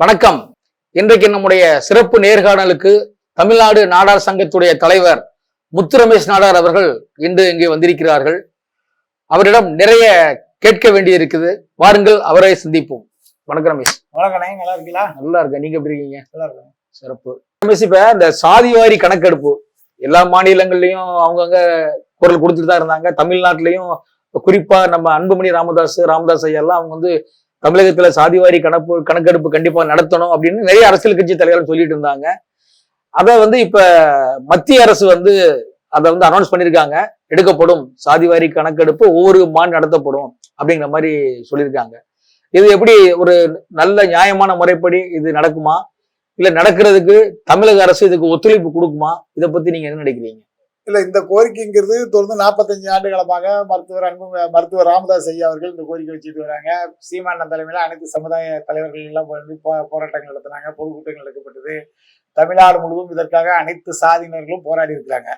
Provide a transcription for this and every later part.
வணக்கம். இன்றைக்கு நம்முடைய சிறப்பு நேர்காணலுக்கு தமிழ்நாடு நாடார் சங்கத்துடைய தலைவர் முத்து ரமேஷ் நாடார் அவர்கள் இன்று இங்கே வந்திருக்கிறார்கள். அவரிடம் நிறைய கேட்க வேண்டியிருக்குது. வாருங்கள் அவரை சந்திப்போம். வணக்கம் ரமேஷ். வணக்கண்ணே நல்லா இருக்கீங்களா? நல்லா இருக்கேன். நீங்க எப்படி இருக்கீங்க? நல்லா இருக்கேன். சிறப்பு. ரமேஷ் இப்ப இந்த சாதிவாரி கணக்கெடுப்பு எல்லா மாநிலங்கள்லயும் அவங்கவுங்க குரல் கொடுத்துட்டு தான் இருந்தாங்க. தமிழ்நாட்டிலையும் குறிப்பா நம்ம அன்புமணி ராமதாஸ் ராமதாஸ் ஐயா எல்லாம் அவங்க வந்து தமிழகத்துல சாதிவாரி கணப்பு கணக்கெடுப்பு கண்டிப்பா நடத்தணும் அப்படின்னு நிறைய அரசியல் கட்சி தலைவர்கள் சொல்லிட்டு இருந்தாங்க. அதை வந்து இப்ப மத்திய அரசு வந்து அதை வந்து அனௌன்ஸ் பண்ணியிருக்காங்க. எடுக்கப்படும். சாதிவாரி கணக்கெடுப்பு ஒவ்வொரு மாநில நடத்தப்படும் அப்படிங்கிற மாதிரி சொல்லியிருக்காங்க. இது எப்படி ஒரு நல்ல நியாயமான முறைப்படி இது நடக்குமா? இல்ல நடக்கிறதுக்கு தமிழக அரசு இதுக்கு ஒத்துழைப்பு கொடுக்குமா? இதை பத்தி நீங்க என்ன நினைக்கிறீங்க? இல்ல இந்த கோரிக்கைங்கிறது தொடர்ந்து நாற்பத்தஞ்சு ஆண்டு காலமாக மருத்துவர் அன்பு மருத்துவர் ராமதாஸ் ஐயா அவர்கள் இந்த கோரிக்கை வச்சுட்டு வராங்க. சீமானன் தலைமையில அனைத்து சமுதாய தலைவர்கள் எல்லாம் வந்து போ- போராட்டங்கள் நடத்தினாங்க பொதுக்கூட்டங்கள் நடக்கப்பட்டது. தமிழ்நாடு முழுவதும் இதற்காக அனைத்து சாதியினர்களும் போராடி இருக்கிறாங்க.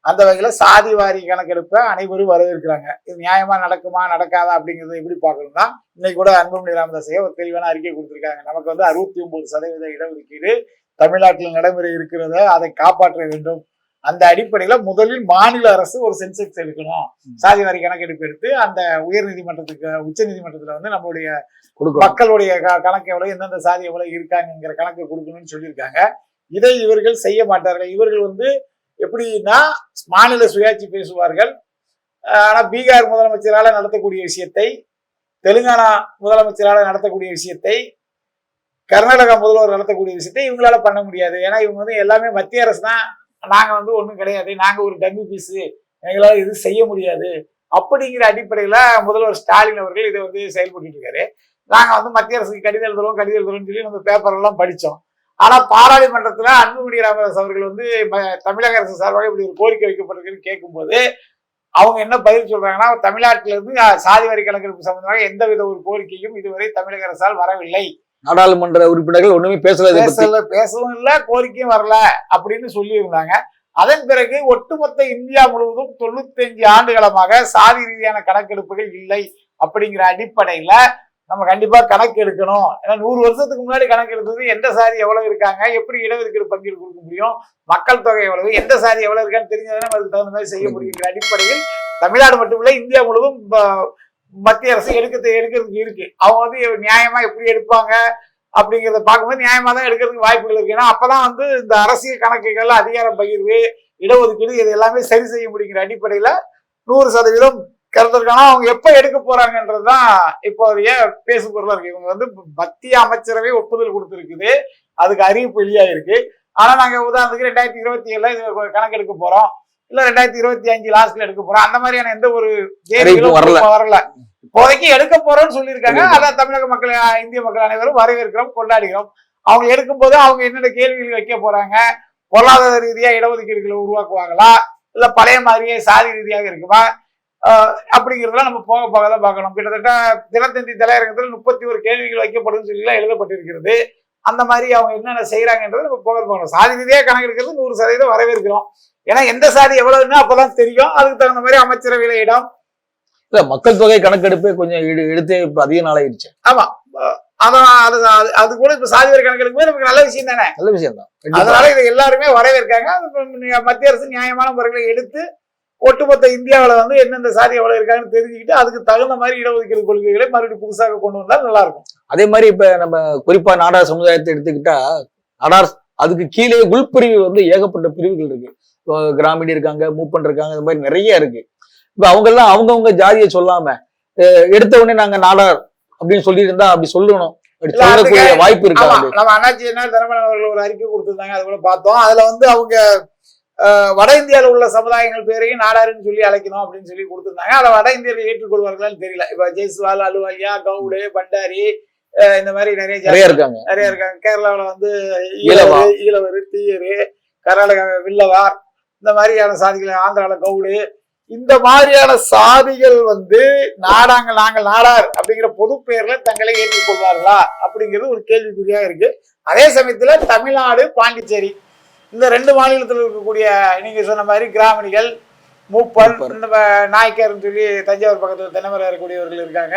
அந்த வகையில் சாதி வாரி கணக்கெடுப்பை அனைவரும் வரவேற்கிறாங்க. இது நியாயமா நடக்குமா நடக்காதா அப்படிங்கறத எப்படி பார்க்கணும்னா இன்னைக்கு கூட அன்புமணி ராமதாஸ் ஐயா ஒரு தெளிவான அறிக்கை கொடுத்துருக்காங்க. நமக்கு வந்து அறுபத்தி ஒன்பது சதவீத இடஒதுக்கீடு தமிழ்நாட்டில் நடைமுறை இருக்கிறத அதை காப்பாற்ற வேண்டும். அந்த அடிப்படையில முதலில் மாநில அரசு ஒரு சென்செக்ஸ் எடுக்கணும். சாதி வாரி கணக்கெடுப்பு எடுத்து அந்த உயர் நீதிமன்றத்துக்கு உச்ச நீதிமன்றத்துல வந்து நம்மளுடைய மக்களுடைய கணக்கு எவ்வளவு எந்தெந்த சாதி எவ்வளவு இருக்காங்கங்கிற கணக்கு கொடுக்கணும்னு சொல்லியிருக்காங்க. இதை இவர்கள் செய்ய மாட்டார்கள். இவர்கள் வந்து எப்படின்னா மாநில சுயாட்சி பேசுவார்கள். அஹ் ஆனா பீகார் முதலமைச்சரால நடத்தக்கூடிய விஷயத்தை தெலுங்கானா முதலமைச்சரால நடத்தக்கூடிய விஷயத்தை கர்நாடகா முதல்வர் நடத்தக்கூடிய விஷயத்தை இவங்களால பண்ண முடியாது. ஏன்னா இவங்க வந்து எல்லாமே மத்திய அரசு தான் நாங்கள் வந்து ஒன்றும் கிடையாது. நாங்கள் ஒரு டம்மி பீஸு எங்களால் இது செய்ய முடியாது. அப்படிங்கிற அடிப்படையில் முதல்வர் ஸ்டாலின் அவர்கள் இதை வந்து செயல்பட்டு இருக்காரு. நாங்கள் வந்து மத்திய அரசுக்கு கடிதம் எழுதுறோம் கடிதம் எழுதுறோம்னு சொல்லி நம்ம பேப்பர் எல்லாம் ஆனால் பாராளுமன்றத்தில் அன்புமணி ராமதாஸ் அவர்கள் வந்து தமிழக அரசு சார்பாக இப்படி ஒரு கோரிக்கை வைக்கப்பட்டிருக்குன்னு கேட்கும்போது அவங்க என்ன பதில் சொல்றாங்கன்னா தமிழ்நாட்டிலேருந்து சாதி வரி கணக்கெடுப்பு சம்பந்தமாக எந்தவித ஒரு கோரிக்கையும் இதுவரை தமிழக அரசால் வரவில்லை. நாடாளுமன்ற உறுப்பினர்கள் ஒண்ணுமே பேசல. பேசல பேசவும் இல்ல கோரிக்கையும் வரல அப்படின்னு சொல்லியிருந்தாங்க. அதன் பிறகு ஒட்டுமொத்த இந்தியா முழுவதும் தொண்ணூத்தஞ்சு ஆண்டுகளமாக சாதி ரீதியான கணக்கெடுப்புகள் இல்லை அப்படிங்கிற அடிப்படையில நம்ம கண்டிப்பா கணக்கு எடுக்கணும் ஏன்னா நூறு வருஷத்துக்கு முன்னாடி கணக்கு எடுத்தது எந்த சாதி எவ்வளவு இருக்காங்க எப்படி இடஒதுக்கீடு பங்கீடு கொடுக்க முடியும் மக்கள் தொகை எவ்வளவு எந்த சாதி எவ்வளவு இருக்கான்னு தெரிஞ்சதுன்னா அதுக்கு தகுந்த மாதிரி செய்ய முடியுங்கிற அடிப்படையில் தமிழ்நாடு மட்டுமில்ல இந்தியா முழுவதும் மத்திய அரசு எடுக்கிறது எடுக்கிறதுக்கு இருக்கு. அவங்க வந்து நியாயமா எப்படி எடுப்பாங்க அப்படிங்கிறத பார்க்கும்போது நியாயமா தான் எடுக்கிறதுக்கு வாய்ப்புகள் இருக்கு. ஏன்னா அப்பதான் வந்து இந்த அரசியல் கணக்குகள் அதிகார பகிர்வு இடஒதுக்கீடு இது எல்லாமே சரி செய்ய முடியுங்கிற அடிப்படையில நூறு சதவீதம் கருத்திருக்காங்க அவங்க எப்ப எடுக்க போறாங்கன்றதுதான் இப்போதைய பேசு பொருளா இருக்கு. இவங்க வந்து மத்திய அமைச்சரவை ஒப்புதல் கொடுத்துருக்குது. அதுக்கு அறிவிப்பு வெளியாயிருக்கு. ஆனா நாங்க உதாரணத்துக்கு ரெண்டாயிரத்தி இருபத்தி ஏழுல இது கணக்கெடுக்க போறோம். இல்ல ரெண்டாயிரத்தி இருபத்தி அஞ்சு லாஸ்ட்ல எடுக்க போறோம். அந்த மாதிரியான எந்த ஒரு வரல. வரல. இப்போதைக்கு எடுக்க போறோம்னு சொல்லியிருக்காங்க. அதான் தமிழக மக்கள் இந்திய மக்கள் அனைவரும் வரவேற்கிறோம் கொண்டாடுகிறோம். அவங்க எடுக்கும்போது அவங்க என்னென்ன கேள்விகள் வைக்க போறாங்க? பொருளாதார ரீதியா இடஒதுக்கீடுகளை உருவாக்குவாங்களா? இல்ல பழைய மாதிரியே சாதி ரீதியாக இருக்குமா? அப்படிங்கிறதெல்லாம் நம்ம போக போக தான் பார்க்கணும். கிட்டத்தட்ட தினத்தந்தி தலையரங்கத்தில் முப்பத்தி ஒரு கேள்விகள் வைக்கப்படும் சொல்லி எழுதப்பட்டிருக்கிறது. அந்த மாதிரி அவங்க என்னென்ன செய்யறாங்கன்றது நம்ம போக பார்க்கணும் சாதி ரீதியா கணக்கெடுக்கிறது நூறு சதவீதம் வரவேற்கிறோம். ஏன்னா எந்த சாதி எவ்வளவுன்னு அப்பதான் தெரியும். அதுக்கு தகுந்த மாதிரி அமைச்சரவையில இடம். இல்ல மக்கள் தொகை கணக்கெடுப்பே கொஞ்சம் எடு- எடுத்து இப்ப அதிக நாளாயிருச்சு அதான் அது அது- கூட இப்ப சாதி வரி கணக்கெடுக்கும்போது நமக்கு நல்ல விஷயம் தானே? நல்ல விஷயம் தான். அதனால இதை எல்லாருமே வரவேற்காங்க. மத்திய அரசு நியாயமான முறைகளை எடுத்து ஒட்டுமொத்த இந்தியாவுல வந்து எந்தெந்த சாதி எவ்வளவு இருக்காங்கன்னு தெரிஞ்சுக்கிட்டு அதுக்கு தகுந்த மாதிரி இடஒதுக்கீடு கொள்கைகளை மறுபடியும் புதுசாக கொண்டு வந்தால் நல்லா இருக்கும் அதே மாதிரி இப்ப நம்ம குறிப்பா நாடார் சமுதாயத்தை எடுத்துக்கிட்டா நாடார் அதுக்கு கீழே உள்பிரிவு வந்து ஏகப்பட்ட பிரிவுகள் இருக்கு. கிராமிணி இருக்காங்க மூப்பன் இருக்காங்க இந்த மாதிரி நிறைய இருக்கு. இப்ப அவங்க எல்லாம் அவங்கவங்க ஜாதியை சொல்லாம எடுத்த உடனே நாங்க நாடார் அப்படின்னு சொல்லி இருந்தா அப்படி சொல்லணும். சொல்லக்கூடிய வாய்ப்பு ஆமா இருக்காது நம்ம அண்ணாச்சி என்ன தனமன் அவர்கள் ஒரு அறிக்கை கொடுத்திருந்தாங்க அது கூட பார்த்தோம். அதுல வந்து அவங்க வட இந்தியாவில் உள்ள சமுதாயங்கள் பேரையும் நாடாருன்னு சொல்லி அழைக்கணும் அப்படின்னு சொல்லி கொடுத்திருந்தாங்க. அதை வட இந்தியர்கள் ஏற்றுக்கொள்வார்களான்னு தெரியல. இப்ப ஜெய்ஸ்வால் அலுவாலியா கவுடு பண்டாரி இந்த மாதிரி நிறைய நிறைய இருக்காங்க. நிறைய இருக்காங்க. கேரளாவுல வந்து ஈழவா. ஈழவர் ஈழவர் தீயரு கர்நாடகா வில்லவார் இந்த மாதிரியான சாதிகள் ஆந்திரால கவுடு. இந்த மாதிரியான சாதிகள் வந்து நாடாங்க நாங்கள் நாடார் அப்படிங்கிற பொது பெயர்ல தங்களை ஏற்றுக்கொள்வார்களா அப்படிங்கிறது ஒரு கேள்விக்குறியா இருக்கு. அதே சமயத்துல தமிழ்நாடு பாண்டிச்சேரி. இந்த ரெண்டு மாநிலத்தில் இருக்கக்கூடிய நீங்க சொன்ன மாதிரி கிராமணிகள் மூப்பன் நாய்க்கர்னு சொல்லி தஞ்சாவூர் பக்கத்துல தென்னமரம் இருக்கக்கூடியவர்கள் இருக்காங்க.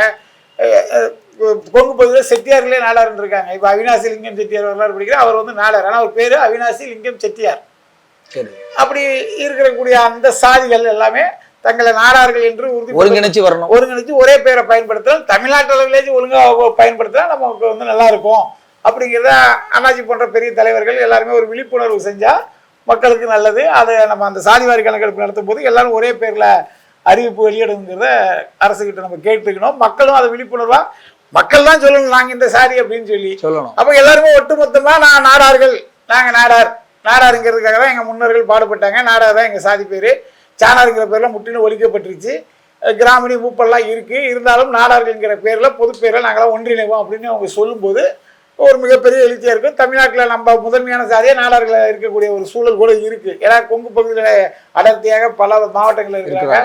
கொங்கு பகுதியில் செட்டியார்களே நாடார்னு இருக்காங்க இப்போ அவினாசி லிங்கம் செட்டியார் வரலாறு படிக்கிற அவர் வந்து நாடார். ஆனால் அவர் பேர் அவினாசி லிங்கம் செட்டியார். அப்படி இருக்கக்கூடிய அந்த சாதிகள் எல்லாமே தங்களை நாடார்கள் என்று உறுதி ஒருங்கிணைச்சு வரணும். ஒருங்கிணைச்சு ஒரே பேரை பயன்படுத்தலாம் தமிழ்நாட்டு அளவிலேயும் ஒழுங்காக பயன்படுத்தினா நமக்கு வந்து நல்லா இருக்கும் அப்படிங்கிறத அண்ணாச்சி போன்ற பெரிய தலைவர்கள் எல்லாருமே ஒரு விழிப்புணர்வு செஞ்சா மக்களுக்கு நல்லது. அதை நம்ம அந்த சாதிவாரி கணக்கெடுப்பு நடத்தும் போது எல்லாரும் ஒரே பேர்ல அறிவிப்பு வெளியிடுங்கிறத அரசுகிட்ட நம்ம கேட்டுக்கணும். மக்களும் அதை விழிப்புணர்வா மக்கள் தான் சொல்லணும் நாங்க இந்த சாதி அப்படின்னு சொல்லி. சொல்லணும். அப்ப எல்லாருமே ஒட்டுமொத்தமா நான் நாடார்கள் நாங்க நாடார். நாடாருங்கிறதுக்காக தான் எங்க முன்னோர்கள் பாடுபட்டாங்க. நாடார் தான் எங்க சாதி பேரு. சாணாருங்கிற பேர்ல முற்றிலும் ஒழிக்கப்பட்டுருச்சு. கிராமணி மூப்பெல்லாம் இருக்கு. இருந்தாலும் நாடார்கள்ங்கிற பேர்ல பொது பேர்ல நாங்களாம் ஒன்றிணைவோம் அப்படின்னு அவங்க சொல்லும்போது ஒரு மிகப்பெரிய எழுச்சியா இருக்கும். தமிழ்நாட்டில் நம்ம முதன்மையான சாதியா நாடார்களாக இருக்கக்கூடிய ஒரு சூழல் கூட இருக்கு. ஏன்னா கொங்கு பகுதியில் அடர்த்தியாக பல மாவட்டங்கள் இருக்கிறாங்க.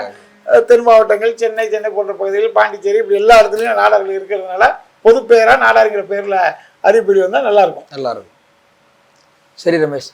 தென் மாவட்டங்கள் சென்னை சென்னை போன்ற பகுதிகள் பாண்டிச்சேரி இப்படி எல்லா இடத்துலையும் நாடார்கள் இருக்கிறதுனால பொது பெயரா நாடாருங்கிற பேர்ல அறிவிப்படி வந்தால் நல்லா இருக்கும். நல்லா இருக்கும். சரி ரமேஷ்